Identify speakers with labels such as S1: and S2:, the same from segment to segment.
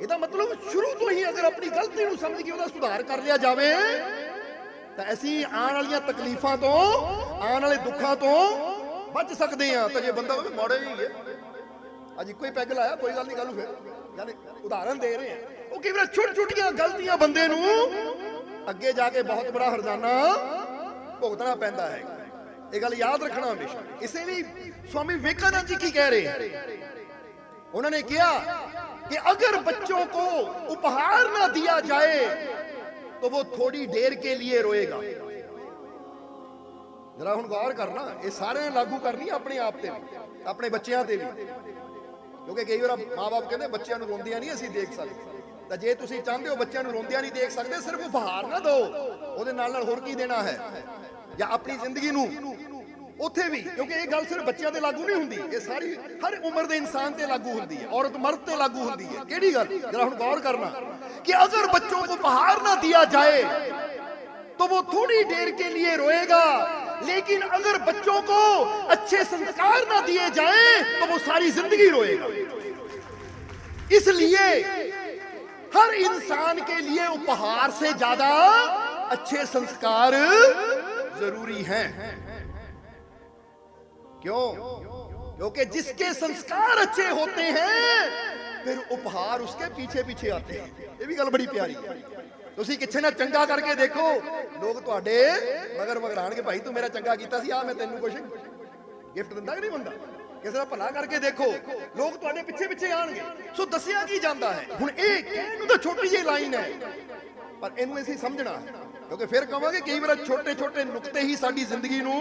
S1: ਇਹਦਾ ਮਤਲਬ ਸ਼ੁਰੂ ਤੋਂ ਹੀ ਅਗਰ ਆਪਣੀ ਗਲਤੀ ਨੂੰ ਸਮਝ ਕੇ ਉਹਦਾ ਸੁਧਾਰ ਕਰ ਲਿਆ ਜਾਵੇ, ਤਾਂ ਅਸੀਂ ਆਉਣ ਵਾਲੀਆਂ ਤਕਲੀਫਾਂ ਤੋਂ, ਆਉਣ ਵਾਲੇ ਦੁੱਖਾਂ ਤੋਂ ਬਚ ਸਕਦੇ ਹਾਂ। ਤਾਂ ਜੇ ਬੰਦਾ ਹੋਵੇ ਮੋੜੇ ਹੀ ਹੈ। ਅੱਜ ਇੱਕੋ ਹੀ ਪੈਗ ਲਾਇਆ, ਕੋਈ ਗੱਲ ਨਹੀਂ, ਗੱਲ ਫਿਰ ਯਾਨੀ ਉਦਾਹਰਨ ਦੇ ਰਹੇ ਆ ਉਹ ਕਈ ਵਾਰ ਛੋਟ ਛੋਟੀਆਂ ਗਲਤੀਆਂ ਬੰਦੇ ਨੂੰ ਅੱਗੇ ਜਾ ਕੇ ਬਹੁਤ ਬੜਾ ਹਰਜਾਨਾ ਭੁਗਤਣਾ ਪੈਂਦਾ ਹੈ। ਇਹ ਗੱਲ ਯਾਦ ਰੱਖਣਾ ਹਮੇਸ਼ਾ। ਇਸੇ ਲਈ ਸਵਾਮੀ ਵਿਵੇਕਾਨੰਦ ਜੀ ਕੀ ਕਹਿ ਰਹੇ? ਉਹਨਾਂ ਨੇ ਕਿਹਾ कि अगर बच्चों को उपहार ना दिया जाए तो वो थोड़ी देर के लिए रोएगा ਜਰਾ ਹੁਣ ਗੌਰ ਕਰਨਾ ਇਹ ਸਾਰੇ ਲਾਗੂ ਕਰਨੀ ਆ ਆਪਣੇ ਆਪ ਤੇ ਵੀ ਆਪਣੇ ਬੱਚਿਆਂ ਤੇ ਵੀ ਕਿਉਂਕਿ ਕਈ ਵਾਰ ਮਾਪੇ ਕਹਿੰਦੇ ਬੱਚਿਆਂ ਨੂੰ ਰੋਂਦਿਆਂ ਨਹੀਂ ਅਸੀਂ ਦੇਖ ਸਕਦੇ ਤਾਂ ਜੇ ਤੁਸੀਂ ਚਾਹੁੰਦੇ ਹੋ ਬੱਚਿਆਂ ਨੂੰ ਰੋਂਦਿਆਂ ਨਹੀਂ ਦੇਖ ਸਕਦੇ ਸਿਰਫ ਉਪਹਾਰ ਨਾ ਦਿਓ ਉਹਦੇ ਨਾਲ ਨਾਲ ਹੋਰ ਕੀ ਦੇਣਾ ਹੈ ਜਾਂ ਆਪਣੀ ਜ਼ਿੰਦਗੀ ਨੂੰ ਉੱਥੇ ਵੀ ਕਿਉਂਕਿ ਇਹ ਗੱਲ ਸਿਰਫ ਬੱਚਿਆਂ ਤੇ ਲਾਗੂ ਨਹੀਂ ਹੁੰਦੀ ਇਹ ਸਾਰੀ ਹਰ ਉਮਰ ਦੇ ਇਨਸਾਨ ਤੇ ਲਾਗੂ ਹੁੰਦੀ ਹੈ ਔਰਤ ਮਰਦ ਤੇ ਲਾਗੂ ਹੁੰਦੀ ਹੈ ਕਿਹੜੀ ਗੱਲ ਜਰਾ ਹੁਣ ਗੌਰ ਕਰਨਾ ਕਿ ਅਗਰ ਬੱਚੋं को उपहार ना दिया जाए तो वो थोड़ी देर के लिए रोएगा लेकिन अगर बच्चों को अच्छे संस्कार ना दिए जाएं तो वो सारी जिंदगी रोएगा इसलिए हर इंसान के लिए उपहार से ज्यादा अच्छे संस्कार जरूरी हैं क्यों क्योंकि जिसके संस्कार अच्छे होते हैं फिर उपहार उसके पीछे पीछे आते हैं ये भी गल बड़ी प्यारी है ਤੁਸੀਂ ਕਿਸੇ ਨਾਲ ਚੰਗਾ ਕਰਕੇ ਦੇਖੋ ਲੋਕ ਤੁਹਾਡੇ ਮਗਰ ਮਗਰਾਣਗੇ ਭਾਈ ਤੂੰ ਮੇਰਾ ਚੰਗਾ ਕੀਤਾ ਸੀ ਆ ਮੈਂ ਤੈਨੂੰ ਕੁਝ ਗਿਫਟ ਦਿੰਦਾ ਕਿ ਨਹੀਂ ਬੰਦਾ ਕਿਸੇ ਦਾ ਭਲਾ ਕਰਕੇ ਦੇਖੋ ਲੋਕ ਤੁਹਾਡੇ ਪਿੱਛੇ ਪਿੱਛੇ ਆਣਗੇ ਸੋ ਦੱਸਿਆ ਕੀ ਜਾਂਦਾ ਹੈ ਹੁਣ ਇਹ ਕਹਿਣ ਨੂੰ ਤਾਂ ਛੋਟੀ ਜਿਹੀ ਲਾਈਨ ਹੈ ਪਰ ਇਹਨੂੰ ਅਸੀਂ ਸਮਝਣਾ ਹੈ ਕਿਉਂਕਿ ਫਿਰ ਕਹਾਂਗੇ ਕਈ ਵਾਰ ਛੋਟੇ ਛੋਟੇ ਨੁਕਤੇ ਹੀ ਸਾਡੀ ਜ਼ਿੰਦਗੀ ਨੂੰ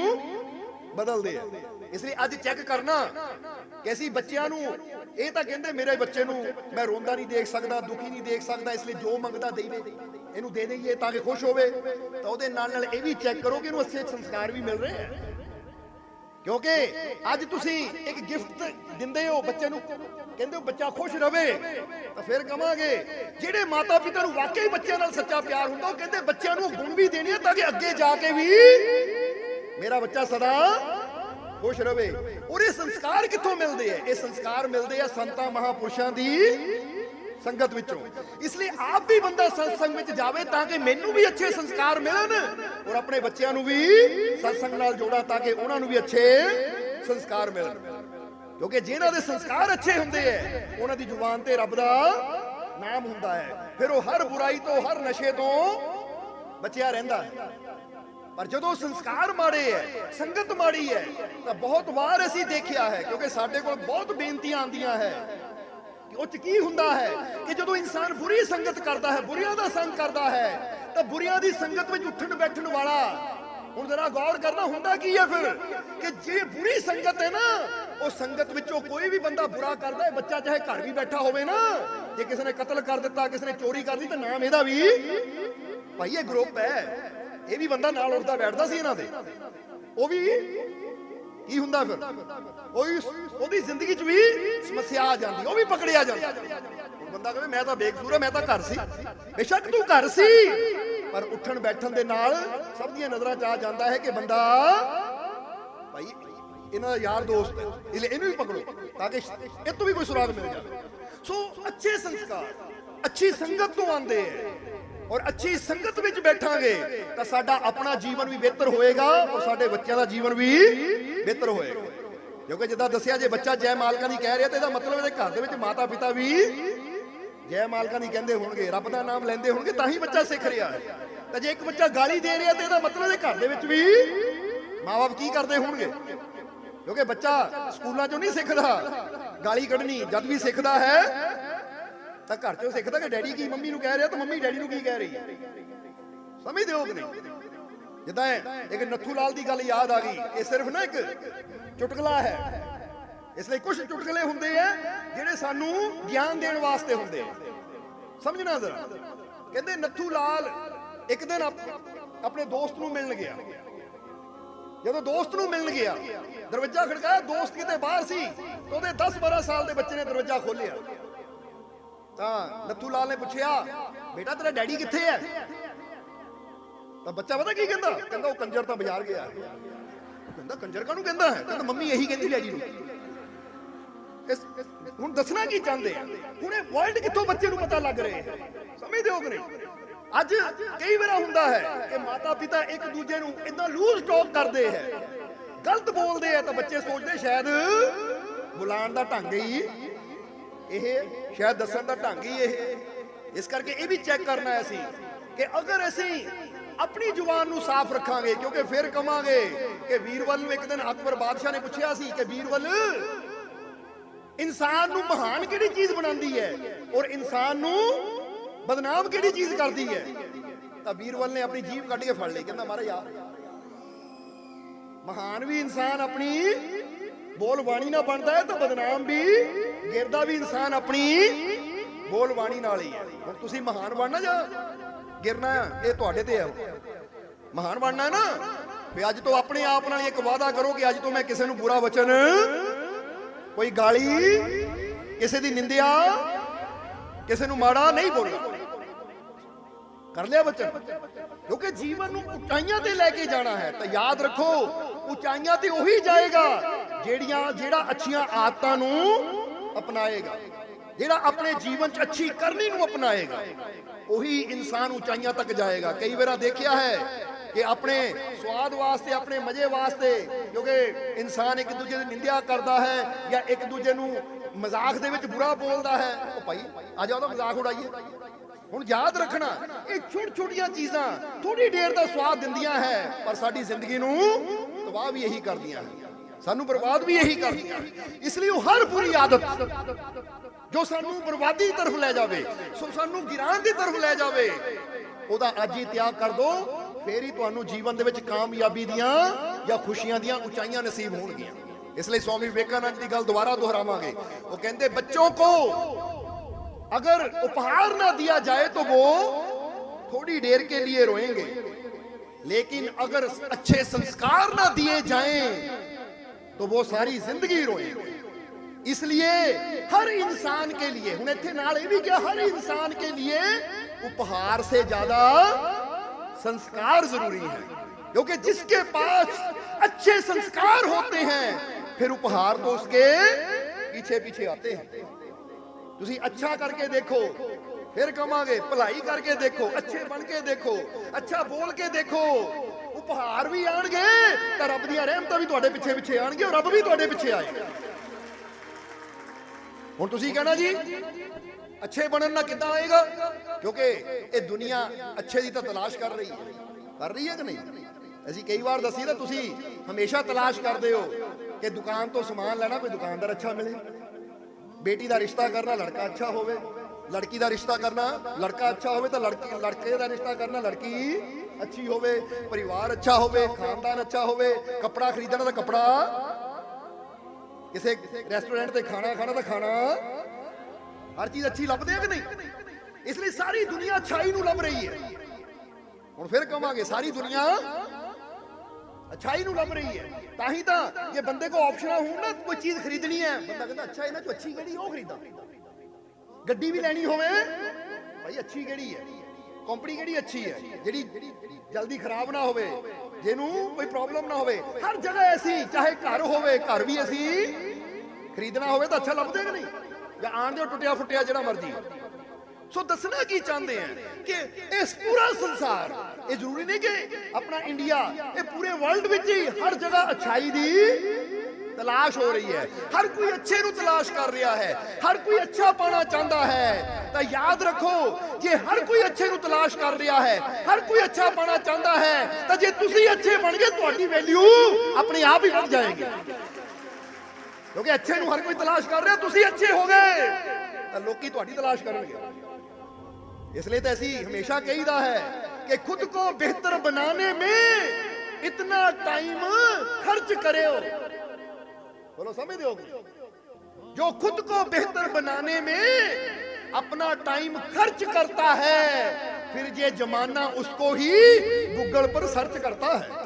S1: ਬਦਲਦੇ ਆ ਇਸ ਲਈ ਅੱਜ ਚੈੱਕ ਕਰਨਾ ਕਿ ਅਸੀਂ ਬੱਚਿਆਂ ਨੂੰ, ਇਹ ਤਾਂ ਕਹਿੰਦੇ ਮੇਰੇ ਬੱਚੇ ਨੂੰ, ਮੈਂ ਰੋਂਦਾ ਨਹੀਂ ਦੇਖ ਸਕਦਾ, ਦੁਖੀ ਨਹੀਂ ਦੇਖ ਸਕਦਾ, ਇਸ ਲਈ ਜੋ ਮੰਗਦਾ ਦੇਈਏ, ਇਹਨੂੰ ਦੇ ਦੇਈਏ ਤਾਂ ਕਿ ਖੁਸ਼ ਹੋਵੇ। ਤਾਂ ਉਹਦੇ ਨਾਲ ਨਾਲ ਇਹ ਵੀ ਚੈੱਕ ਕਰੋ ਕਿ ਇਹਨੂੰ ਅੱਛੇ ਸੰਸਕਾਰ ਵੀ ਮਿਲ ਰਹੇ ਆ ਕਿਉਂਕਿ ਅੱਜ ਤੁਸੀਂ ਇੱਕ ਗਿਫਟ ਦਿੰਦੇ ਹੋ ਬੱਚੇ ਨੂੰ, ਕਹਿੰਦੇ ਹੋ ਬੱਚਾ ਖੁਸ਼ ਰਵੇ, ਤਾਂ ਫਿਰ ਕਵਾਂਗੇ, ਜਿਹੜੇ ਮਾਤਾ ਪਿਤਾ ਨੂੰ ਵਾਕਈ ਬੱਚਿਆਂ ਨਾਲ ਸੱਚਾ ਪਿਆਰ ਹੁੰਦਾ, ਉਹ ਕਹਿੰਦੇ ਬੱਚਿਆਂ ਨੂੰ ਗੁਣ ਵੀ ਦੇਣੇ ਆ ਤਾਂ ਕਿ ਅੱਗੇ ਜਾ ਕੇ ਵੀ ਮੇਰਾ ਬੱਚਾ ਸਦਾ ਖੁਸ਼ ਰਵੇ। ਔਰ ਇਹ ਸੰਸਕਾਰ ਕਿੱਥੋਂ ਮਿਲਦੇ ਆ ਇਹ ਸੰਸਕਾਰ ਮਿਲਦੇ ਆ ਸੰਤਾਂ ਮਹਾਪੁਰਸ਼ਾਂ ਦੀ ਸੰਗਤ ਵਿੱਚੋਂ। ਇਸ ਲਈ ਆਪ ਵੀ ਬੰਦਾ ਸਤਸੰਗ ਵਿੱਚ ਜਾਵੇ ਤਾਂ ਕਿ ਮੈਨੂੰ ਵੀ ਅੱਛੇ ਸੰਸਕਾਰ ਮਿਲਣ ਔਰ ਆਪਣੇ ਬੱਚਿਆਂ ਨੂੰ ਵੀ ਸਤਸੰਗ ਨਾਲ ਜੋੜਾ ਤਾਂ ਕਿ ਉਹਨਾਂ ਨੂੰ ਵੀ ਅੱਛੇ ਸੰਸਕਾਰ ਮਿਲਣ। ਕਿਉਂਕਿ ਜਿਨ੍ਹਾਂ ਦੇ ਸੰਸਕਾਰ ਅੱਛੇ ਹੁੰਦੇ ਐ, ਉਹਨਾਂ ਦੀ ਜ਼ੁਬਾਨ ਤੇ ਰੱਬ ਦਾ ਨਾਮ ਹੁੰਦਾ ਹੈ ਫਿਰ ਉਹ ਹਰ ਬੁਰਾਈ ਤੋਂ, ਹਰ ਨਸ਼ੇ ਤੋਂ ਬਚਿਆ ਰਹਿੰਦਾ ਹੈ ਪਰ ਜਦੋਂ ਸੰਸਕਾਰ ਮਾੜੇ ਹੈ ਸੰਗਤ ਮਾੜੀ ਹੈ ਤਾਂ ਬਹੁਤ ਵਾਰ ਅਸੀਂ ਦੇਖਿਆ ਹੈ, ਕਿਉਂਕਿ ਸਾਡੇ ਕੋਲ ਬਹੁਤ ਬੇਨਤੀਆਂ ਆਉਂਦੀਆਂ ਹੈ। ਕਿ ਉਹ ਚ ਕੀ ਹੁੰਦਾ ਹੈ ਕਿ ਜਦੋਂ ਇਨਸਾਨ ਬੁਰੀ ਸੰਗਤ ਕਰਦਾ ਹੈ, ਬੁਰੀਆਂ ਦਾ ਸੰਗ ਕਰਦਾ ਹੈ, ਤਾਂ ਬੁਰੀਆਂ ਦੀ ਸੰਗਤ ਵਿੱਚ ਉੱਠਣ ਬੈਠਣ ਵਾਲਾ, ਹੁਣ ਜਰਾ ਗੌਰ ਕਰਨਾ ਹੁੰਦਾ ਕੀ ਹੈ ਫਿਰ? ਕਿ ਜੇ ਬੁਰੀ ਸੰਗਤ ਹੈ ਨਾ, ਉਹ ਸੰਗਤ ਵਿੱਚੋਂ ਕੋਈ ਵੀ ਬੰਦਾ ਬੁਰਾ ਕਰਦਾ ਹੈ, ਬੱਚਾ ਚਾਹੇ ਘਰ ਵੀ ਬੈਠਾ ਹੋਵੇ ਨਾ, ਜੇ ਕਿਸੇ ਨੇ ਕਤਲ ਕਰ ਦਿੱਤਾ, ਕਿਸੇ ਨੇ ਚੋਰੀ ਕਰ ਲਈ ਤਾਂ ਨਾਮ ਇਹਦਾ ਵੀ ਭਾਈ ਇਹ ਗਰੁੱਪ ਹੈ। ਇਹ ਵੀ ਬੰਦਾ ਨਾਲ ਉੱਠਦਾ ਬੈਠਦਾ ਸੀ ਇਹਨਾਂ ਦੇ। ਉਹ ਵੀ ਕੀ ਹੁੰਦਾ ਫਿਰ? ਕੋਈ ਉਹਦੀ ਜ਼ਿੰਦਗੀ 'ਚ ਵੀ ਸਮੱਸਿਆ ਆ ਜਾਂਦੀ, ਉਹ ਵੀ ਪਕੜਿਆ ਜਾਂਦਾ। ਬੰਦਾ ਕਹੇ, ਮੈਂ ਤਾਂ ਬੇਕਸੂਰ ਹਾਂ, ਮੈਂ ਤਾਂ ਘਰ ਸੀ। ਬੇਸ਼ੱਕ ਤੂੰ ਘਰ ਸੀ। ਪਰ ਉੱਠਣ ਬੈਠਣ ਦੇ ਨਾਲ ਸਭ ਦੀਆਂ ਨਜ਼ਰਾਂ 'ਚ ਆ ਜਾਂਦਾ ਹੈ ਕਿ ਬੰਦਾ ਭਾਈ, ਇਹਨਾਂ ਦਾ ਯਾਰ ਦੋਸਤ ਹੈ ਇਹਨੂੰ ਵੀ ਪਕੜੋ ਤਾਂ ਕਿ ਇਹ ਤੋਂ ਵੀ ਕੋਈ ਸੁਰਾਗ ਮਿਲ ਜਾਵੇ। ਸੋ ਅੱਛੇ ਸੰਸਕਾਰ, ਅੱਛੀ ਸੰਗਤ ਤੋਂ ਆਉਂਦੇ ਹੈ। ਔਰ ਅੱਛੀ ਸੰਗਤ ਵਿੱਚ ਬੈਠਾਂਗੇ, ਤਾਂ ਸਾਡਾ ਆਪਣਾ ਜੀਵਨ ਵੀ ਬਿਹਤਰ ਹੋਏਗਾ ਔਰ ਸਾਡੇ ਬੱਚਿਆਂ ਦਾ ਜੀਵਨ ਵੀ ਬਿਹਤਰ ਹੋਏਗਾ। ਕਿਉਂਕਿ ਜਿੱਦਾਂ ਦੱਸਿਆ, ਜੇ ਬੱਚਾ ਜੈ ਮਾਲਕਾਂ ਦੀ ਕਹਿ ਰਿਹਾ, ਤੇ ਇਹਦਾ ਮਤਲਬ ਇਹਦੇ ਘਰ ਦੇ ਵਿੱਚ ਮਾਤਾ ਪਿਤਾ ਵੀ ਜੈ ਮਾਲਕਾਂ ਦੀ ਕਹਿੰਦੇ ਹੋਣਗੇ, ਰੱਬ ਦਾ ਨਾਮ ਲੈਂਦੇ ਹੋਣਗੇ, ਤਾਂ ਹੀ ਬੱਚਾ ਸਿੱਖ ਰਿਹਾ। ਹੈ ਤਾਂ ਜੇ ਇੱਕ ਬੱਚਾ ਗਾਲੀ ਦੇ ਰਿਹਾ, ਤੇ ਇਹਦਾ ਮਤਲਬ ਇਹਦੇ ਘਰ ਦੇ ਵਿੱਚ ਵੀ ਮਾਪੇ ਕੀ ਕਰਦੇ ਹੋਣਗੇ? ਕਿਉਂਕਿ ਬੱਚਾ ਸਕੂਲਾਂ 'ਚੋਂ ਨਹੀਂ ਸਿੱਖਦਾ, ਗਾਲੀ ਕੱਢਣੀ ਜਦ ਵੀ ਸਿੱਖਦਾ ਹੈ ਤਾਂ ਘਰ 'ਚੋਂ ਸਿੱਖਦਾ ਕਿ ਡੈਡੀ ਕੀ ਮੰਮੀ ਨੂੰ ਕਹਿ ਰਿਹਾ ਤਾਂ ਮੰਮੀ ਡੈਡੀ ਨੂੰ ਕੀ ਕਹਿ ਰਹੀ ਹੈ? ਸਮਝਦੇ ਹੋ ਕਿ ਨਹੀਂ? ਜਿੱਦਾਂ ਇੱਕ ਨੱਥੂ ਲਾਲ ਦੀ ਗੱਲ ਯਾਦ ਆ ਗਈ, ਇਹ ਸਿਰਫ ਨਾ ਇੱਕ ਚੁਟਕਲਾ ਹੈ। ਇਸ ਲਈ ਕੁਝ ਚੁਟਕਲੇ ਹੁੰਦੇ ਆ ਜਿਹੜੇ ਸਾਨੂੰ ਗਿਆਨ ਦੇਣ ਵਾਸਤੇ ਹੁੰਦੇ ਆ। ਸਮਝਣਾ ਜ਼ਰਾ। ਕਹਿੰਦੇ ਨੱਥੂ ਲਾਲ ਇੱਕ ਦਿਨ ਆਪਣੇ ਦੋਸਤ ਨੂੰ ਮਿਲਣ ਗਿਆ। ਜਦੋਂ ਦੋਸਤ ਨੂੰ ਮਿਲਣ ਗਿਆ, ਦਰਵਾਜ਼ਾ ਖੜਕਾਇਆ, ਦੋਸਤ ਕਿਤੇ ਬਾਹਰ ਸੀ ਉਹਦੇ 10 12 ਸਾਲ ਦੇ ਬੱਚੇ ਨੇ ਦਰਵਾਜ਼ਾ ਖੋਲ੍ਹਿਆ। ਤਾਂ ਨੱਥੂ ਲਾਲ ਨੇ ਪੁੱਛਿਆ, ਬੇਟਾ, ਤੇਰਾ ਡੈਡੀ ਕਿੱਥੇ ਹੈ ਤਾਂ ਬੱਚਾ ਪਤਾ ਕੀ ਕਹਿੰਦਾ? ਕਹਿੰਦਾ, ਉਹ ਕੰਜਰ ਤਾਂ ਬਾਜ਼ਾਰ ਗਿਆ ਕਹਿੰਦਾ, ਕੰਜਰ ਕਾਹਨੂੰ ਕਹਿੰਦਾ ਹੈ? ਕਹਿੰਦਾ, ਮੰਮੀ ਇਹੀ ਕਹਿੰਦੀ ਡੈਡੀ ਨੂੰ। ਇਸ ਹੁਣ ਦੱਸਣਾ ਕੀ ਚਾਹੁੰਦੇ ਆ? ਹੁਣ ਇਹ ਵਰਲਡ ਕਿੱਥੋਂ ਬੱਚੇ ਨੂੰ ਪਤਾ ਲੱਗ ਰਿਹਾ ਸਮਝਦੇ ਹੋ ਕਿ ਨਹੀਂ ਅੱਜ ਕਈ ਵਾਰ ਹੁੰਦਾ ਹੈ ਕਿ ਮਾਤਾ ਪਿਤਾ ਇੱਕ ਦੂਜੇ ਨੂੰ ਇਦਾਂ ਲੂਜ਼ ਟਾਕ ਕਰਦੇ ਹੈ। ਗਲਤ ਬੋਲਦੇ ਆ ਤਾਂ ਬੱਚੇ ਸੋਚਦੇ, ਸ਼ਾਇਦ ਬੁਲਾਉਣ ਦਾ ਢੰਗ ਹੀ ਇਹ ਸ਼ਾਇਦ ਦੱਸਣ ਦਾ ਢੰਗ ਹੀ ਇਹ। ਇਸ ਕਰਕੇ ਇਹ ਵੀ ਚੈੱਕ ਕਰਨਾ ਹੈ ਅਸੀਂ ਕਿ ਅਗਰ ਅਸੀਂ ਆਪਣੀ ਜ਼ੁਬਾਨ ਨੂੰ ਸਾਫ਼ ਰੱਖਾਂਗੇ, ਕਿਉਂਕਿ ਫਿਰ ਕਵਾਂਗੇ ਕਿ ਵੀਰਵਲ ਨੂੰ ਇੱਕ ਦਿਨ ਅਕਬਰ ਬਾਦਸ਼ਾਹ ਨੇ ਪੁੱਛਿਆ ਸੀ ਕਿ ਵੀਰਵਲ, ਇਨਸਾਨ ਨੂੰ ਮਹਾਨ ਕਿਹੜੀ ਚੀਜ਼ ਬਣਾਉਂਦੀ ਹੈ ਔਰ ਇਨਸਾਨ ਨੂੰ ਬਦਨਾਮ ਕਿਹੜੀ ਚੀਜ਼ ਕਰਦੀ ਹੈ? ਤਾਂ ਵੀਰਵਲ ਨੇ ਆਪਣੀ ਜੀਭ ਕੱਢ ਕੇ ਫੜ ਲਈ, ਕਹਿੰਦਾ, ਮਹਾਰਾਜ ਯਾਰ ਮਹਾਨ ਵੀ ਇਨਸਾਨ ਆਪਣੀ ਬੋਲ ਬਾਣੀ ਨਾਲ ਬਣਦਾ ਹੈ ਤਾਂ ਬਦਨਾਮ ਵੀ, ਗਿਰਦਾ ਵੀ ਇਨਸਾਨ ਆਪਣੀ ਬੋਲ ਬਾਣੀ ਨਾਲ ਹੀ ਹੈ। ਹੁਣ ਤੁਸੀਂ ਮਹਾਨ ਬਣਨਾ ਜਾਂ ਗਿਰਨਾ ਇਹ ਤੁਹਾਡੇ ਤੇ ਹੈ। ਮਹਾਨ ਬਣਨਾ ਨਾ? ਵੀ ਅੱਜ ਤੋਂ ਆਪਣੇ ਆਪ ਨਾਲ ਇੱਕ ਵਾਅਦਾ ਕਰੋ ਕਿ ਅੱਜ ਤੋਂ ਮੈਂ ਕਿਸੇ ਨੂੰ ਬੁਰਾ ਵਚਨ, ਕੋਈ ਗਾਲੀ, ਕਿਸੇ ਦੀ ਨਿੰਦਿਆ, ਕਿਸੇ ਨੂੰ ਮਾੜਾ ਨਹੀਂ ਬੋਲਣਾ। ਕਰ ਲਿਆ ਬੱਚਨ ਕਿਉਂਕਿ ਜੀਵਨ ਨੂੰ ਉਚਾਈਆਂ ਤੇ ਲੈ ਕੇ ਜਾਣਾ ਹੈ, ਤਾਂ ਯਾਦ ਰੱਖੋ, ਉਚਾਈਆਂ ਤੇ ਉਹੀ ਜਾਏਗਾ। ਜਿਹੜੀਆਂ ਜਿਹੜਾ ਅੱਛੀਆਂ ਆਦਤਾਂ ਨੂੰ ਅਪਣਾਏਗਾ, ਜਿਹੜਾ ਆਪਣੇ ਜੀਵਨ 'ਚ ਅੱਛੀ ਕਰਨੀ ਨੂੰ ਅਪਣਾਏਗਾ, ਉਹੀ ਇਨਸਾਨ ਉਚਾਈਆਂ ਤੱਕ ਜਾਏਗਾ। ਕਈ ਵਾਰਾਂ ਦੇਖਿਆ ਹੈ ਕਿ ਆਪਣੇ ਸਵਾਦ ਵਾਸਤੇ, ਆਪਣੇ ਮਜ਼ੇ ਵਾਸਤੇ, ਕਿਉਂਕਿ ਇਨਸਾਨ ਇੱਕ ਦੂਜੇ ਦੀ ਨਿੰਦਿਆ ਕਰਦਾ ਹੈ ਜਾਂ ਇੱਕ ਦੂਜੇ ਨੂੰ ਮਜ਼ਾਕ ਦੇ ਵਿੱਚ ਬੁਰਾ ਬੋਲਦਾ ਹੈ, ਉਹ ਭਾਈ, ਆ ਜਾ ਉਹਦਾ ਮਜ਼ਾਕ ਉਡਾਈਏ। ਹੁਣ ਯਾਦ ਰੱਖਣਾ, ਇਹ ਛੋਟ ਛੋਟੀਆਂ ਚੀਜ਼ਾਂ ਥੋੜੀ ਦੇਰ ਦਾ ਸਵਾਦ ਦਿੰਦੀਆਂ ਹੈ, ਪਰ ਸਾਡੀ ਜ਼ਿੰਦਗੀ ਨੂੰ ਤਬਾਹ ਵੀ ਇਹੀ ਕਰਦੀਆਂ ਹੈ ਸਾਨੂੰ ਬਰਬਾਦ ਵੀ ਇਹੀ ਕਰਦੀਆਂ ਇਸ ਲਈ ਉਹ ਹਰ ਬੁਰੀ ਆਦਤ ਜੋ ਸਾਨੂੰ ਬਰਬਾਦੀ ਦੀ ਤਰਫ ਲੈ ਜਾਵੇ ਸੋ ਸਾਨੂੰ ਗਿਰਾਨ ਦੀ ਤਰਫ ਲੈ ਜਾਵੇ ਉਹਦਾ ਅੱਜ ਹੀ ਤਿਆਗ ਕਰ ਦੋ ਫੇਰ ਹੀ ਤੁਹਾਨੂੰ ਜੀਵਨ ਦੇ ਵਿੱਚ ਕਾਮਯਾਬੀ ਦੀਆਂ ਜਾਂ ਖੁਸ਼ੀਆਂ ਦੀਆਂ ਉਚਾਈਆਂ ਨਸੀਬ ਹੋਣਗੀਆਂ ਇਸ ਲਈ ਸਵਾਮੀ ਵਿਵੇਕਾਨੰਦ ਦੀ ਗੱਲ ਦੁਬਾਰਾ ਦੁਹਰਾਵਾਂਗੇ ਉਹ ਕਹਿੰਦੇ ਬੱਚੋਂ ਕੋ अगर उपहार ना दिया जाए तो वो थोड़ी देर के लिए रोएंगे लेकिन अगर अच्छे संस्कार ना दिए जाएं तो वो सारी जिंदगी रोएंगे इसलिए हर इंसान के लिए हूं इतने नाल ये भी क्या हर इंसान के लिए उपहार से ज्यादा संस्कार जरूरी है क्योंकि जिसके पास अच्छे संस्कार होते हैं फिर उपहार तो उसके पीछे पीछे आते हैं ਤੁਸੀਂ ਅੱਛਾ ਕਰਕੇ ਦੇਖੋ ਫਿਰ ਕਵਾਂਗੇ ਭਲਾਈ ਕਰਕੇ ਦੇਖੋ ਅੱਛੇ ਬਣ ਕੇ ਦੇਖੋ ਅੱਛਾ ਬੋਲ ਕੇ ਦੇਖੋ ਉਪਹਾਰ ਵੀ ਆਣਗੇ ਤਾਂ ਰੱਬ ਦੀਆਂ ਰਹਿਮਤਾਂ ਵੀ ਤੁਹਾਡੇ ਪਿੱਛੇ ਪਿੱਛੇ ਆਣਗੇ ਔਰ ਰੱਬ ਵੀ ਤੁਹਾਡੇ ਪਿੱਛੇ ਆਏਗਾ ਹੁਣ ਤੁਸੀਂ ਕਹਿਣਾ ਜੀ, ਅੱਛੇ ਬਣਨ ਨਾਲ ਕਿੱਦਾਂ ਆਏਗਾ? ਕਿਉਂਕਿ ਇਹ ਦੁਨੀਆ ਅੱਛੇ ਦੀ ਤਾਂ ਤਲਾਸ਼ ਕਰ ਰਹੀ ਹੈ। ਕਰ ਰਹੀ ਹੈ ਕਿ ਨਹੀਂ? ਅਸੀਂ ਕਈ ਵਾਰ ਦੱਸੀ ਤਾਂ ਤੁਸੀਂ ਹਮੇਸ਼ਾ ਤਲਾਸ਼ ਕਰਦੇ ਹੋ ਕਿ ਦੁਕਾਨ ਤੋਂ ਸਮਾਨ ਲੈਣਾ ਕੋਈ ਦੁਕਾਨਦਾਰ ਅੱਛਾ ਮਿਲੇ। ਬੇਟੀ ਦਾ ਰਿਸ਼ਤਾ ਕਰਨਾ, ਲੜਕਾ ਅੱਛਾ ਹੋਵੇ। ਲੜਕੀ ਦਾ ਰਿਸ਼ਤਾ ਕਰਨਾ, ਲੜਕਾ ਅੱਛਾ ਹੋਵੇ ਤਾਂ ਲੜਕੀ, ਲੜਕੇ ਦਾ ਰਿਸ਼ਤਾ ਕਰਨਾ, ਲੜਕੀ ਅੱਛੀ ਹੋਵੇ, ਪਰਿਵਾਰ ਅੱਛਾ ਹੋਵੇ, ਖਾਨਦਾਨ ਅੱਛਾ ਹੋਵੇ, ਕੱਪੜਾ ਖਰੀਦਣਾ ਤਾਂ ਕੱਪੜਾ। ਕਿਸੇ ਰੈਸਟੋਰੈਂਟ ਤੇ ਖਾਣਾ ਖਾਣਾ ਤਾਂ ਖਾਣਾ। ਹਰ ਚੀਜ਼ ਅੱਛੀ ਲੱਭਦੇ ਆ ਕਿ ਨਹੀਂ? ਇਸ ਲਈ ਸਾਰੀ ਦੁਨੀਆ ਅੱਛਾਈ ਨੂੰ ਲੱਭ ਰਹੀ ਹੈ। ਹੁਣ ਫਿਰ ਕਹਾਂਗੇ ਸਾਰੀ ਦੁਨੀਆ ਅੱਛਾਈ ਨੂੰ ਲੱਭ ਰਹੀ ਹੈ। ਤਾਂ ਹੀ ਤਾਂ ਜੇ ਬੰਦੇ ਕੋ ਆਪਸ਼ਨਾਂ ਹੋਣ ਨਾ ਕੋਈ ਚੀਜ਼ ਖਰੀਦਣੀ ਹੈ, ਬੰਦਾ ਕਹਿੰਦਾ, ਅੱਛਾ, ਇਹਨਾਂ ਚੋਂ ਅੱਛੀ ਕਿਹੜੀ, ਉਹ ਖਰੀਦਾਂ। ਗੱਡੀ ਵੀ ਲੈਣੀ ਹੋਵੇ, ਭਾਈ ਅੱਛੀ ਕਿਹੜੀ ਹੈ? ਕੰਪਨੀ ਕਿਹੜੀ ਅੱਛੀ ਹੈ? ਜਿਹੜੀ ਜਲਦੀ ਖਰਾਬ ਨਾ ਹੋਵੇ, ਜਿਹਨੂੰ ਕੋਈ ਪ੍ਰੋਬਲਮ ਨਾ ਹੋਵੇ। ਹਰ ਜਗ੍ਹਾ ਐਸੀ ਚਾਹੇ ਘਰ ਹੋਵੇ, ਘਰ ਵੀ ਅਸੀਂ ਖਰੀਦਣਾ ਹੋਵੇ ਤਾਂ ਅੱਛਾ ਲੱਭਦੇ ਕਿ ਨਹੀਂ? ਜਾਂ ਆਣ ਦਿਓ ਟੁੱਟਿਆ ਫੁੱਟਿਆ ਜਿਹੜਾ ਮਰਜ਼ੀ। ਸੋ ਦੱਸਣਾ ਕੀ ਚਾਹੁੰਦੇ ਆ ਕਿ ਇਸ ਪੂਰਾ ਸੰਸਾਰ, ਇਹ ਜ਼ਰੂਰੀ ਨਹੀਂ ਕਿ ਆਪਣਾ ਇੰਡੀਆ ਇਹ ਪੂਰੇ ਵਰਲਡ ਵਿੱਚ ਹੀ ਹਰ ਜਗ੍ਹਾ ਅਛਾਈ ਦੀ ਤਲਾਸ਼ ਹੋ ਰਹੀ ਹੈ ਹਰ ਕੋਈ ਅੱਛੇ ਨੂੰ ਤਲਾਸ਼ ਕਰ ਰਿਹਾ ਹੈ ਹਰ ਕੋਈ ਅੱਛਾ ਪਾਣਾ ਚਾਹੁੰਦਾ ਹੈ ਤਾਂ ਯਾਦ ਰੱਖੋ ਜੇ ਹਰ ਕੋਈ ਅੱਛੇ ਨੂੰ ਤਲਾਸ਼ ਕਰ ਰਿਹਾ ਹੈ ਹਰ ਕੋਈ ਅੱਛਾ ਪਾਣਾ ਚਾਹੁੰਦਾ ਹੈ ਤਾਂ ਜੇ ਤੁਸੀਂ ਅੱਛੇ ਬਣ ਗਏ ਤੁਹਾਡੀ ਵੈਲਿਊ ਆਪਣੇ ਆਪ ਹੀ ਵੱਧ ਜਾਏਗੀ ਕਿਉਂਕਿ ਅੱਛੇ ਨੂੰ ਹਰ ਕੋਈ ਤਲਾਸ਼ ਕਰ ਰਿਹਾ ਤੁਸੀਂ ਅੱਛੇ ਹੋ ਗਏ ਤਾਂ ਲੋਕੀ ਤੁਹਾਡੀ ਤਲਾਸ਼ ਕਰਨਗੇ इसलिए तो ऐसी हमेशा कहीदा है कि खुद को बेहतर बनाने में इतना टाइम खर्च करे हो बोलो समझ हो जो खुद को बेहतर बनाने में अपना टाइम खर्च करता है फिर ये जमाना उसको ही गूगल पर सर्च करता है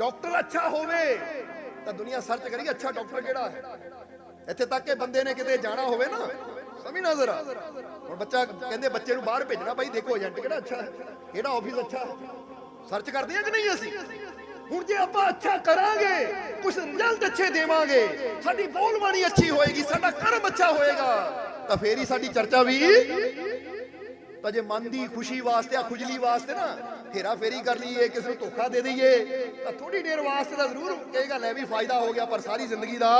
S1: ਡਾਕਟਰ ਅੱਛਾ ਹੋਵੇ ਤਾਂ ਦੁਨੀਆ ਸਰਚ ਕਰੀ ਅੱਛਾ ਡਾਕਟਰ ਕਿਹੜਾ ਹੈ ਇੱਥੇ ਤੱਕ ਕਿ ਬੰਦੇ ਨੇ ਕਿਤੇ ਜਾਣਾ ਹੋਵੇ ਨਾ ਸਮਝ ਨਾ ਜ਼ਰਾ ਹੁਣ ਬੱਚਾ ਕਹਿੰਦੇ ਬੱਚੇ ਨੂੰ ਬਾਹਰ ਭੇਜਣਾ ਬਾਈ ਦੇਖੋ ਏਜੰਟ ਕਿਹੜਾ ਅੱਛਾ ਹੈ ਕਿਹੜਾ ਆਫਿਸ ਅੱਛਾ ਹੈ ਸਰਚ ਕਰਦੇ ਆ ਕਿ ਨਹੀਂ ਅਸੀਂ ਹੁਣ ਜੇ ਆਪਾਂ ਅੱਛਾ ਕਰਾਂਗੇ ਕੁਝ ਰਿਜ਼ਲਟ ਅੱਛੇ ਦੇਵਾਂਗੇ, ਸਾਡੀ ਬੋਲਬਾਣੀ ਅੱਛੀ ਹੋਏਗੀ, ਸਾਡਾ ਕਰਮ ਅੱਛਾ ਹੋਏਗਾ, ਤਾਂ ਫੇਰ ਹੀ ਸਾਡੀ ਚਰਚਾ ਵੀ ਤਾਂ ਜੇ ਮਨ ਦੀ ਖੁਸ਼ੀ ਵਾਸਤੇ ਆ, ਖੁਜਲੀ ਵਾਸਤੇ ਨਾ, ਫੇਰਾ ਫੇਰੀ ਕਰ ਲਈਏ, ਕਿਸੇ ਨੂੰ ਧੋਖਾ ਦੇ ਦਈਏ, ਤਾਂ ਥੋੜੀ ਢੇਰ ਵਾਸਤੇ ਤਾਂ ਜ਼ਰੂਰ ਇਹ ਗੱਲ ਹੈ ਵੀ ਫਾਇਦਾ ਹੋ ਗਿਆ, ਪਰ ਸਾਰੀ ਜ਼ਿੰਦਗੀ ਦਾ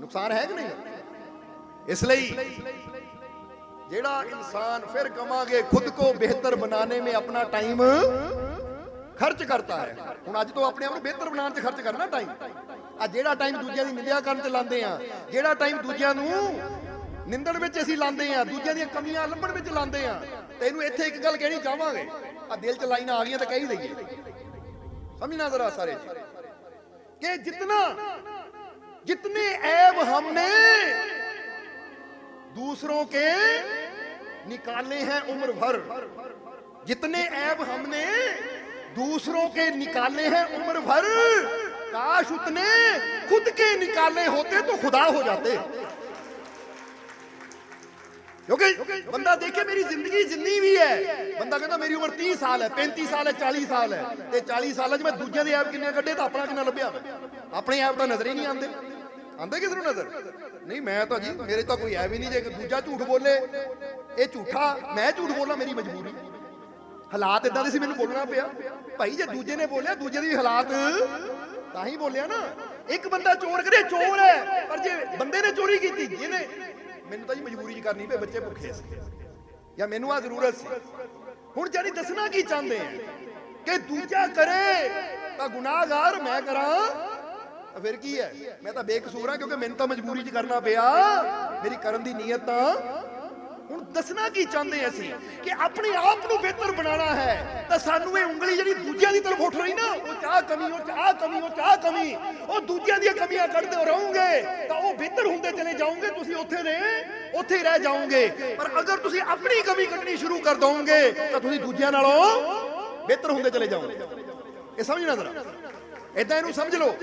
S1: ਨੁਕਸਾਨ ਹੈ ਕਿ ਨਹੀਂ? ਇਸ ਲਈ ਜਿਹੜਾ ਇਨਸਾਨ ਫਿਰ ਕਮਾਂਗੇ, ਖੁਦ ਕੋ ਬਿਹਤਰ ਬਣਾਉਣੇ ਮੇ ਆਪਣਾ ਟਾਈਮ ਖਰਚ ਕਰਤਾ ਹੈ ਹੁਣ ਅੱਜ ਤੋਂ ਆਪਣੇ ਆਪ ਨੂੰ ਬਿਹਤਰ ਬਣਾਉਣ ਤੇ ਖਰਚ ਕਰਨਾ ਟਾਈਮ ਆ ਜਿਹੜਾ ਟਾਈਮ ਦੂਜਿਆਂ ਦੀ ਨਿੰਦਿਆ ਕਰਨ ਤੇ ਲਾਉਂਦੇ ਆ ਜਿਹੜਾ ਟਾਈਮ ਦੂਜਿਆਂ ਨੂੰ ਨਿੰਦਣ ਵਿੱਚ ਅਸੀਂ ਲਾਉਂਦੇ ਆ ਦੂਜਿਆਂ ਦੀਆਂ ਕਮੀਆਂ ਲੱਭਣ ਵਿੱਚ ਲਾਉਂਦੇ ਆ ਤੇ ਇਹਨੂੰ ਇੱਥੇ ਇੱਕ ਗੱਲ ਕਹਿਣੀ ਚਾਹਾਂਗੇ ਆ ਦਿਲ ਚ ਲਾਈਨਾਂ ਆ ਗਈਆਂ ਤਾਂ ਕਹਿ ਹੀ ਦਈਏ ਸਮਝਣਾ ਜ਼ਰਾ ਸਾਰੇ ਜੀ ਕਿ ਜਿਤਨਾ जितने ऐब हमने दूसरों के निकाले हैं उम्र भर जितने ऐब हमने दूसरों के निकाले हैं उम्र भर काश उतने खुद के निकाले होते तो खुदा हो जाते क्योंकि बंदा देखे मेरी जिंदगी जिन्नी भी है ਬੰਦਾ ਕਹਿੰਦਾ ਮੇਰੀ ਉਮਰ 30 ਸਾਲ ਹੈ 35 ਸਾਲ ਹੈ 40 ਸਾਲ ਹੈ ਤੇ 40 ਸਾਲਾਂ 'ਚ ਮੈਂ ਦੂਜਿਆਂ ਦੇ ਐਪ ਕਿੰਨੇ ਕੱਢੇ ਤਾਂ ਆਪਣਾ ਕਿੰਨਾ ਲੱਭਿਆ ਮੈਂ? ਆਪਣੇ ਐਪ ਤਾਂ ਨਜ਼ਰ ਹੀ ਨਹੀਂ ਆਉਂਦੇ ਆਉਂਦੇ ਕਿਸ ਨੂੰ ਨਜ਼ਰ ਨਹੀਂ ਮੈਂ ਤਾਂ ਜੀ ਮੇਰੇ ਤਾਂ ਕੋਈ ਐਪ ਹੀ ਨਹੀਂ ਜੇ ਕੋਈ ਦੂਜਾ ਝੂਠ ਬੋਲੇ ਇਹ ਝੂਠਾ ਮੈਂ ਝੂਠ ਬੋਲਾਂ ਮੇਰੀ ਮਜਬੂਰੀ ਹਾਲਾਤ ਇਦਾਂ ਦੇ ਸੀ, ਮੈਨੂੰ ਬੋਲਣਾ ਪਿਆ। ਭਾਈ ਜੇ ਦੂਜੇ ਨੇ ਬੋਲਿਆ, ਦੂਜੇ ਦੀ ਹਾਲਾਤ ਤਾਂ ਹੀ ਬੋਲਿਆ ਨਾ। ਇੱਕ ਬੰਦਾ ਚੋਰ ਕਰੇ, ਚੋਰ ਹੈ, ਪਰ ਜੇ ਬੰਦੇ ਨੇ ਚੋਰੀ ਕੀਤੀ, ਜਿਹਨੇ ਮੈਨੂੰ ਤਾਂ ਜੀ ਮਜਬੂਰੀ ਚ ਕਰਨੀ ਪਈ, ਬੱਚੇ ਭੁੱਖੇ ਸੀ। ਜਾਂ ਮੈਨੂੰ ਆ ਜ਼ਰੂਰਤ ਸੀ। ਹੁਣ ਜਾਨੀ ਦੱਸਣਾ ਕੀ ਚਾਹੁੰਦੇ ਆ? ਕਿ ਦੂਜਾ ਕਰੇ, ਤਾਂ ਗੁਨਾਹਗਾਰ ਮੈਂ ਕਰਾਂ। ਤਾਂ ਫਿਰ ਕੀ ਹੈ? ਮੈਂ ਤਾਂ ਬੇਕਸੂਰ ਹਾਂ, ਕਿਉਂਕਿ ਮੈਨੂੰ ਤਾਂ ਮਜਬੂਰੀ 'ਚ ਕਰਨਾ ਪਿਆ। ਮੇਰੀ ਕਰਨ ਦੀ ਨੀਅਤ ਤਾਂ ਹੁਣ ਦੱਸਣਾ ਕੀ ਚਾਹੁੰਦੇ ਅਸੀਂ? ਕਿ ਆਪਣੇ ਆਪ ਨੂੰ ਬਿਹਤਰ ਬਣਾਉਣਾ ਹੈ। ਤਾਂ ਸਾਨੂੰ ਇਹ ਉਂਗਲੀ ਜਿਹੜੀ ਦੂਜਿਆਂ ਦੀ ਤਰਫ ਉੱਠ ਰਹੀ ਨਾ, ਉਹ ਚਾਹ ਕਮੀ, ਉਹ ਚਾਹ ਕਮੀ, ਉਹ ਚਾਹ ਕਮੀ, ਉਹ ਦੂਜਿਆਂ ਦੀਆਂ ਕਮੀਆਂ ਕੱਢਦੇ ਰਹੋਗੇ, ਤਾਂ ਉਹ ਬਿਹਤਰ ਹੁੰਦੇ ਚਲੇ ਜਾਓਗੇ, ਤੁਸੀਂ ਉੱਥੇ ਨੇ ਉੱਥੇ ਰਹਿ ਜਾਓਗੇ। ਪਰ ਅਗਰ ਤੁਸੀਂ ਆਪਣੀ ਕਮੀ ਕੱਢਣੀ ਸ਼ੁਰੂ ਕਰ ਦੋਗੇ, ਤਾਂ ਤੁਸੀਂ ਦੂਜਿਆਂ ਨਾਲੋਂ ਬਿਹਤਰ ਹੁੰਦੇ ਚਲੇ ਜਾਓਗੇ। ਇਹ ਸਮਝਣਾ ਜ਼ਰਾ। ਇਦਾਂ ਇਹਨੂੰ ਸਮਝ ਲਓ।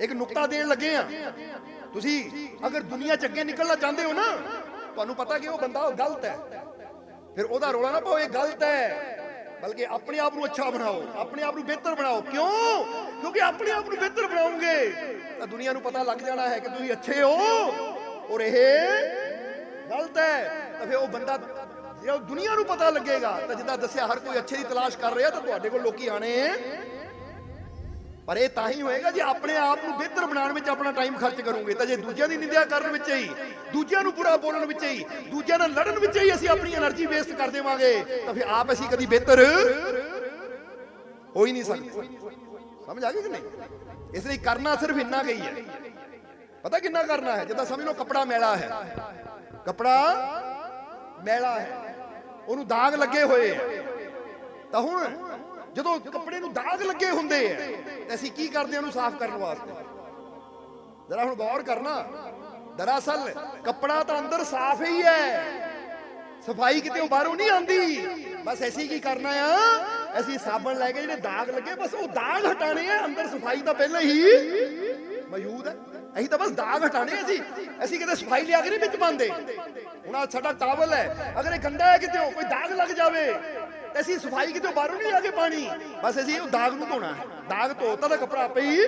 S1: ਇੱਕ ਨੁਕਤਾ ਦੇਣ ਲੱਗੇ ਆ। ਤੁਸੀਂ ਅਗਰ ਦੁਨੀਆ ਚ ਅੱਗੇ ਨਿਕਲਣਾ ਚਾਹੁੰਦੇ ਹੋ ਨਾ ਤੁਹਾਨੂੰ ਪਤਾ ਕਿ ਉਹ ਬੰਦਾ ਗਲਤ ਹੈ। ਫਿਰ ਉਹਦਾ ਰੋਲਾ ਨਾ ਪਾਓ, ਇਹ ਗਲਤ ਹੈ। ਬਲਕਿ ਆਪਣੇ ਆਪ ਨੂੰ ਅੱਛਾ ਬਣਾਓ, ਆਪਣੇ ਆਪ ਨੂੰ ਬਿਹਤਰ ਬਣਾਓ। ਕਿਉਂ? ਕਿਉਂਕਿ ਆਪਣੇ ਆਪ ਨੂੰ ਬਿਹਤਰ ਬਣਾਓਗੇ। ਤਾਂ ਦੁਨੀਆ ਨੂੰ ਪਤਾ ਲੱਗ ਜਾਣਾ ਹੈ ਕਿ ਤੁਸੀਂ ਅੱਛੇ ਹੋ ਔਰ ਇਹ ਗਲਤ ਹੈ। ਤਾਂ ਫਿਰ ਉਹ ਬੰਦਾ ਜੇ ਉਹ ਦੁਨੀਆ ਨੂੰ ਪਤਾ ਲੱਗੇਗਾ, ਤਾਂ ਜਿੱਦਾਂ ਦੱਸਿਆ ਹਰ ਕੋਈ ਅੱਛੇ ਦੀ ਤਲਾਸ਼ ਕਰ ਰਿਹਾ, ਤਾਂ ਤੁਹਾਡੇ ਕੋਲ ਲੋਕੀ ਆਣੇ ਪਰ ਇਹ ਤਾਂ ਹੀ ਹੋਏਗਾ ਜੇ ਆਪਣੇ ਆਪ ਨੂੰ ਬਿਹਤਰ ਬਣਾਉਣ ਵਿੱਚ ਆਪਣਾ ਟਾਈਮ ਖਰਚ ਕਰੋਗੇ, ਤਾਂ ਜੇ ਦੂਜਿਆਂ ਦੀ ਨਿੰਦਿਆ ਕਰਨ ਵਿੱਚ ਹੀ, ਦੂਜਿਆਂ ਨੂੰ ਬੁਰਾ ਬੋਲਣ ਵਿੱਚ ਹੀ, ਦੂਜਿਆਂ ਨਾਲ ਲੜਨ ਵਿੱਚ ਹੀ ਅਸੀਂ ਆਪਣੀ એનર્ਜੀ ਵੇਸਟ ਕਰ ਦੇਵਾਂਗੇ, ਤਾਂ ਫਿਰ ਆਪ ਅਸੀਂ ਕਦੀ ਬਿਹਤਰ ਹੋ ਹੀ ਨਹੀਂ ਸਕਦੇ। ਸਮਝ ਆ ਗਈ ਕਿ ਨਹੀਂ? ਇਸ ਲਈ ਕਰਨਾ ਸਿਰਫ ਇੰਨਾ ਗਈ ਹੈ ਪਤਾ ਕਿੰਨਾ ਕਰਨਾ ਹੈ? ਜਿੱਦਾਂ ਸਮਝ ਲਓ ਕਪੜਾ ਮੈਲਾ ਹੈ। ਕਪੜਾ ਮੈਲਾ ਹੈ। ਉਹਨੂੰ ਦਾਗ ਲੱਗੇ ਹੋਏ ਤਾਂ ਹੁਣ ਜਦੋਂ ਕੱਪੜੇ ਨੂੰ ਦਾਗ ਲੱਗੇ ਹੁੰਦੇ ਆ, ਤੇ ਅਸੀਂ ਕੀ ਕਰਦੇ ਉਹਨੂੰ ਸਾਫ਼ ਕਰਨ ਵਾਸਤੇ? ਜਰਾ ਹੁਣ ਗੌਰ ਕਰਨਾ। ਦਰਅਸਲ ਕੱਪੜਾ ਤਾਂ ਅੰਦਰ ਸਾਫ਼ ਹੀ ਹੈ। ਸਫ਼ਾਈ ਕਿਤੇ ਬਾਹਰੋਂ ਨਹੀਂ ਆਂਦੀ ਬਸ ਅਸੀਂ ਕੀ ਕਰਨਾ ਆ? ਅਸੀਂ ਸਾਬਣ ਲੈ ਕੇ ਜਿਹੜੇ ਦਾਗ ਲੱਗੇ, ਬਸ ਉਹ ਦਾਗ ਹਟਾਣੇ ਆ। ਅੰਦਰ ਸਫ਼ਾਈ ਤਾਂ ਪਹਿਲਾਂ ਹੀ ਮੌਜੂਦ ਹੈ। ਅਸੀਂ ਤਾਂ ਬਸ ਦਾਗ ਹਟਾਣੇ ਅਸੀਂ। ਅਸੀਂ ਕਿਤੇ ਸਫ਼ਾਈ ਲਿਆ ਕੇ ਨਹੀਂ ਵਿੱਚ ਪਾਉਂਦੇ। ਹੁਣ ਆਹ ਸਾਡਾ ਟਾਵਲ ਹੈ। ਅਗਰ ਇਹ ਗੰਦਾ ਹੈ ਕਿਤੇ ਕੋਈ ਦਾਗ ਲੱਗ ਜਾਵੇ। ਅਸੀਂ ਸਫ਼ਾਈ ਕਿਤੇ ਬਾਹਰੋਂ ਨਹੀਂ ਆ ਕੇ ਪਾਣੀ? ਬਸ ਅਸੀਂ ਉਹ ਦਾਗ ਨੂੰ ਧੋਣਾ ਦਾਗ ਧੋਤਾ ਤਾਂ ਕੱਪੜਾ ਆਪੇ ਹੀ।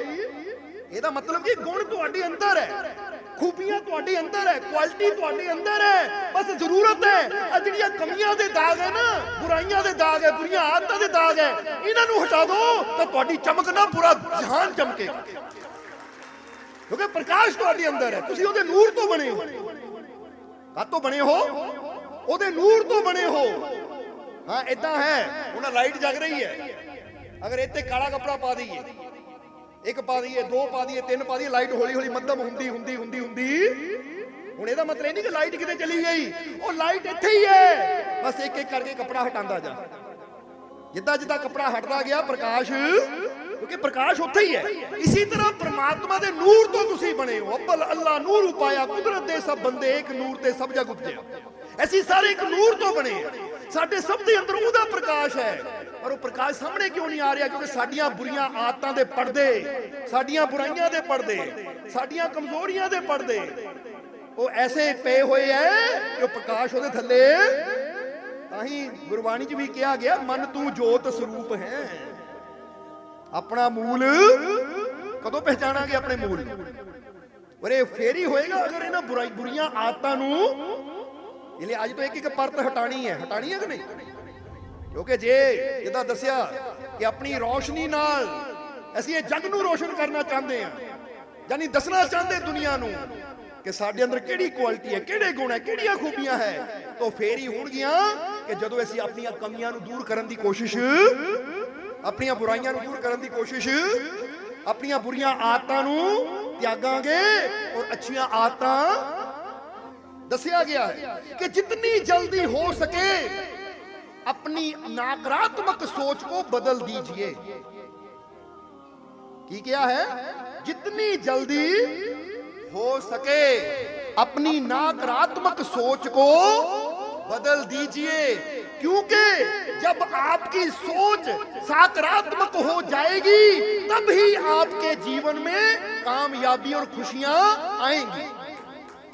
S1: ਇਹਦਾ ਮਤਲਬ ਕਿ ਗੁਣ ਤੁਹਾਡੇ ਅੰਦਰ ਹੈ। ਖੂਬੀਆਂ ਤੁਹਾਡੇ ਅੰਦਰ ਹੈ। ਕੁਆਲਿਟੀ ਤੁਹਾਡੇ ਅੰਦਰ ਹੈ। ਬਸ ਜ਼ਰੂਰਤ ਹੈ। ਆ ਜਿਹੜੀਆਂ ਕਮੀਆਂ ਦੇ ਦਾਗ ਹੈ ਨਾ, ਬੁਰਾਈਆਂ ਦੇ ਦਾਗ ਹੈ, ਬੁਰੀਆਂ ਆਦਤਾਂ ਦੇ ਦਾਗ ਹੈ, ਇਹਨਾਂ ਨੂੰ ਹਟਾ ਦਿਓ ਤਾਂ ਤੁਹਾਡੀ ਚਮਕ ਨਾ ਪੂਰਾ ਜਹਾਨ ਚਮਕੇਗਾ ਕਿਉਂਕਿ ਪ੍ਰਕਾਸ਼ ਤੁਹਾਡੇ ਅੰਦਰ ਹੈ। ਤੁਸੀਂ ਉਹਦੇ ਨੂਰ ਤੋਂ ਬਣੇ ਹੋ। ਕਾਤੋਂ ਬਣੇ ਹੋ? ਉਹਦੇ ਨੂਰ ਤੋਂ ਬਣੇ ਹੋ। ਹਾਂ ਇਦਾਂ ਹੈ। ਉਹਨਾਂ ਲਾਈਟ ਜਗ ਰਹੀ ਹੈ। ਅਗਰ ਇੱਥੇ ਕਾਲਾ ਕੱਪੜਾ ਪਾ ਦਈਏ, ਇੱਕ ਪਾ ਦਈਏ, ਦੋ ਪਾ ਦਈਏ, ਤਿੰਨ ਪਾ ਦਈਏ, ਲਾਈਟ ਹੌਲੀ ਹੌਲੀ ਮੱਧਮ ਹੁੰਦੀ ਹੁੰਦੀ ਹੁੰਦੀ ਹੁੰਦੀ। ਹੁਣ ਇਹਦਾ ਮਤਲਬ ਇਹ ਨਹੀਂ ਕਿ ਲਾਈਟ ਕਿਤੇ ਚਲੀ ਗਈ। ਉਹ ਲਾਈਟ ਇੱਥੇ ਹੀ ਹੈ। ਬਸ ਇੱਕ ਇੱਕ ਕਰਕੇ ਕੱਪੜਾ ਹਟਾਉਂਦਾ ਜਾ। ਜਿੱਦਾਂ ਜਿੱਦਾਂ ਕੱਪੜਾ ਹਟਦਾ ਗਿਆ, ਪ੍ਰਕਾਸ਼ ਕਿਉਂਕਿ ਪ੍ਰਕਾਸ਼ ਉੱਥੇ ਹੀ ਹੈ। ਇਸੇ ਤਰ੍ਹਾਂ ਪ੍ਰਮਾਤਮਾ ਦੇ ਨੂਰ ਤੋਂ ਤੁਸੀਂ ਬਣੇ ਹੋ। ਅੱਬਲ ਅੱਲਾ ਨੂਰ ਉਪਾਇਆ, ਕੁਦਰਤ ਦੇ ਸਭ ਬੰਦੇ ਇੱਕ ਨੂਰ ਤੇ ਸਭ ਜਗ ਉਪਜਿਆ ਅਸੀਂ ਸਾਰੇ ਇੱਕ ਨੂਰ ਤੋਂ ਬਣੇ ਹਾਂ ਸਾਡੇ ਸਭ ਦੇ ਅੰਦਰ ਉਹਦਾ ਪ੍ਰਕਾਸ਼ ਹੈ। ਪਰ ਉਹ ਪ੍ਰਕਾਸ਼ ਸਾਹਮਣੇ ਕਿਉਂ ਨਹੀਂ ਆ ਰਿਹਾ? ਕਿਉਂਕਿ ਸਾਡੀਆਂ ਬੁਰੀਆਂ ਆਦਤਾਂ ਦੇ ਪਰਦੇ, ਸਾਡੀਆਂ ਬੁਰਾਈਆਂ ਦੇ ਪਰਦੇ, ਸਾਡੀਆਂ ਕਮਜ਼ੋਰੀਆਂ ਦੇ ਪਰਦੇ, ਉਹ ਐਸੇ ਪਏ ਹੋਏ ਐ ਕਿ ਉਹ ਪ੍ਰਕਾਸ਼ ਉਹਦੇ ਥੱਲੇ। ਤਾਂ ਹੀ ਗੁਰਬਾਣੀ 'ਚ ਵੀ ਕਿਹਾ ਗਿਆ, ਮਨ ਤੂੰ ਜੋਤ ਸਰੂਪ ਹੈ। ਆਪਣਾ ਮੂਲ ਕਦੋਂ ਪਹਿਚਾਣਾਂਗੇ ਆਪਣੇ ਮੂਲ? ਔਰੇ ਫੇਰ ਹੀ ਹੋਏਗਾ ਅਗਰ ਇਹਨਾਂ ਬੁਰਾਈ ਬੁਰੀਆਂ ਆਦਤਾਂ ਨੂੰ ਇਹ ਲਈ ਅੱਜ ਤੋਂ ਇੱਕ ਇੱਕ ਪਰਤ ਹਟਾਣੀ ਹੈ। ਹਟਾਣੀ ਹੈ ਕਿ ਨਹੀਂ? ਕਿਉਂਕਿ ਜੇ ਜਿੱਦਾਂ ਦੱਸਿਆ ਕਿ ਆਪਣੀ ਰੋਸ਼ਨੀ ਨਾਲ ਅਸੀਂ ਇਹ ਜਗ ਨੂੰ ਰੋਸ਼ਨ ਕਰਨਾ ਚਾਹੁੰਦੇ ਹਾਂ, ਯਾਨੀ ਦੱਸਣਾ ਚਾਹੁੰਦੇ ਦੁਨੀਆ ਨੂੰ ਕਿ ਸਾਡੇ ਅੰਦਰ ਕਿਹੜੀ ਕੁਆਲਿਟੀ ਹੈ, ਕਿਹੜੇ ਗੁਣ ਹੈ, ਕਿਹੜੀਆਂ ਖੂਬੀਆਂ ਹੈ, ਤਾਂ ਫੇਰ ਹੀ ਹੋਣਗੀਆਂ ਕਿ ਜਦੋਂ ਅਸੀਂ ਆਪਣੀਆਂ ਕਮੀਆਂ ਨੂੰ ਦੂਰ ਕਰਨ ਦੀ ਕੋਸ਼ਿਸ਼ ਆਪਣੀਆਂ ਬੁਰਾਈਆਂ ਨੂੰ ਦੂਰ ਕਰਨ ਦੀ ਕੋਸ਼ਿਸ਼ ਆਪਣੀਆਂ ਬੁਰੀਆਂ ਆਦਤਾਂ ਨੂੰ ਤਿਆਗਾਂਗੇ ਔਰ ਅੱਛੀਆਂ ਆਦਤਾਂ ਦੱਸਿਆ ਗਿਆ ਹੈ ਕਿ ਜਿੰਨੀ ਜਲਦੀ ਹੋ ਸਕੇ अपनी नकारात्मक सोच को बदल दीजिए की क्या है जितनी जल्दी हो सके अपनी नकारात्मक सोच को बदल दीजिए क्योंकि जब आपकी सोच सकारात्मक हो जाएगी तब ही आपके जीवन में कामयाबी और खुशियां आएंगी